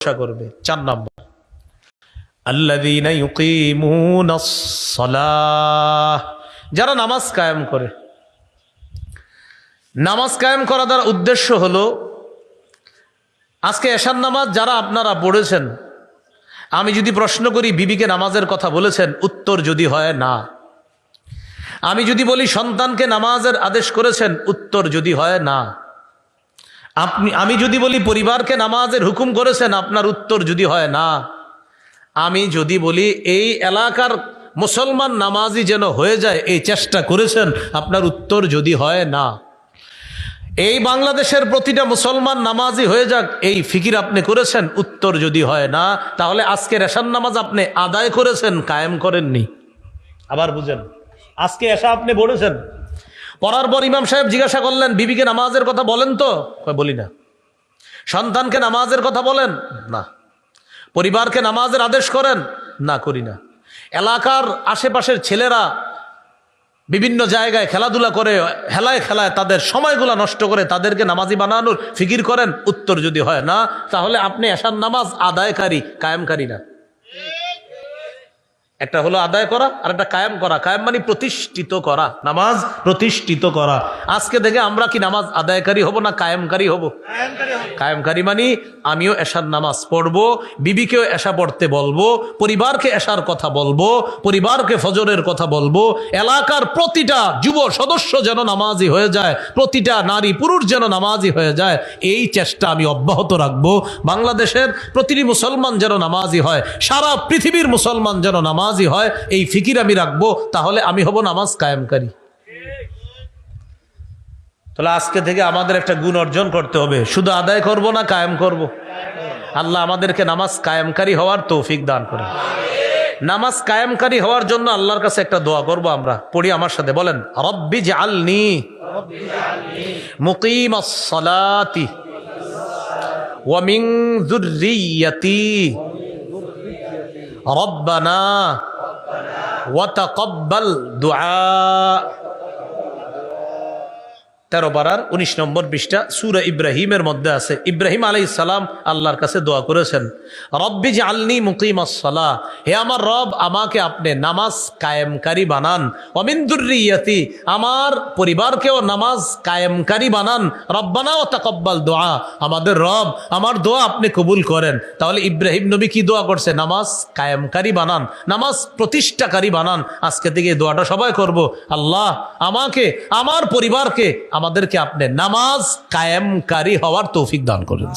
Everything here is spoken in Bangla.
প্রশংসা করবে। চার নম্বর। যারা নামাজ কায়েম করে। নামাজ কায়েম করা দ্বারা উদ্দেশ্য হলো, আজকে এশার নামাজ যারা আপনারা পড়েছেন, আমি যদি প্রশ্ন করি, বিবিকে নামাজের কথা বলেছেন, উত্তর যদি হয় না। আমি যদি বলি, সন্তানকে নামাজের আদেশ করেছেন, উত্তর যদি হয় না। আপনি আমি যদি বলি, পরিবারকে নামাজের হুকুম করেছেন, আপনার উত্তর যদি হয় না। আমি যদি বলি, এই এলাকার মুসলমান নামাজি যেন হয়ে যায়, এই চেষ্টা করেছেন, আপনার উত্তর যদি হয় না। এই বাংলাদেশের প্রতিটা মুসলমান নামাজি হয়ে যাক, এই ফিকির আপনি করেছেন, উত্তর যদি হয় না, তাহলে আজকে রেশান নামাজ আপনি আদায় করেছেন, কায়েম করেননি। আবার বুঝেন, আজকে এসা আপনি বলেছেন পড়ার পর ইমাম সাহেব জিজ্ঞাসা করলেন, বিবিকে নামাজের কথা বলেন তো? বলি না। সন্তানকে নামাজের কথা বলেন? না। পরিবারকে নামাজের আদেশ করেন? না, করি না। এলাকার আশেপাশের ছেলেরা বিভিন্ন জায়গায় খেলাধুলা করে, হেলায় খেলায় তাদের সময়গুলো নষ্ট করে তাদেরকে নামাজি বানানোর ফিকির করেন? উত্তর যদি হয় না, তাহলে আপনি এসার নামাজ আদায়কারী, কায়েমকারী না। একটা হলো আদায় করা আর একটা কায়েম করা। কায়েম মানে প্রতিষ্ঠিত করা নামাজ প্রতিষ্ঠিত করা। আজকে থেকে আমরা কি নামাজ আদায়কারী হব না কায়েমকারী হব। কায়েমকারী মানে আমিও এশার নামাজ পড়ব বিবিকেও এশা পড়তে বলব পরিবারকে এশার কথা বলব পরিবারকে ফজরের কথা বলব এলাকার প্রতিটা যুব সদস্য যেন নামাজি হয়ে যায় প্রতিটা নারী পুরুষ যেন নামাজি হয়ে যায় এই চেষ্টা আমি অব্যাহত রাখব। বাংলাদেশের প্রতিটি মুসলমান যেন নামাজি হয় সারা পৃথিবীর মুসলমান যেন নামাজি হয়, এই ফিকির আমি রাখব, তাহলে আমি হব নামাজ কায়েমকারী। তাহলে আজকে থেকে আমাদের একটা গুণ অর্জন করতে হবে। শুধু আদায় করব না, কায়েম করব। আল্লাহ আমাদেরকে নামাজ কায়েমকারী হওয়ার তৌফিক দান করে নামাজ কায়েমকারী হওয়ার জন্য আল্লাহর কাছে একটা দোয়া করব আমরা। পড়ি আমার সাথে, বলেন, রব্বি জালনি মুকিম সলাতি ওয়ামিং যুররিয়াতি ربنا وتقبل دعاء. তেরো বারার উনিশ নম্বর পৃষ্ঠা সুরা ইব্রাহিমের মধ্যে আছে। ইব্রাহিম আলাই সালাম আল্লাহর কাছে দোয়া করেছেন, রব্বি যে আলনি মুকিম আসসালাহ হে আমার রব আমাকে আপনি নামাজ কায়েমকারী বানান। অমিন্দুরিয়াতি আমার পরিবারকেও নামাজ কায়েমকারী বানান। রব্বানা ও তাকব্বাল দোয়া, আমাদের রব আমার দোয়া আপনি কবুল করেন। তাহলে ইব্রাহিম নবী কি দোয়া করছে? নামাজ কায়েমকারী বানান, নামাজ প্রতিষ্ঠাকারী বানান। আজকে থেকে দোয়াটা সবাই করব। আল্লাহ আমাকে, আমার পরিবারকে আমাদেরকে আপনি নামাজ কায়েমকারী হওয়ার তৌফিক দান করেন।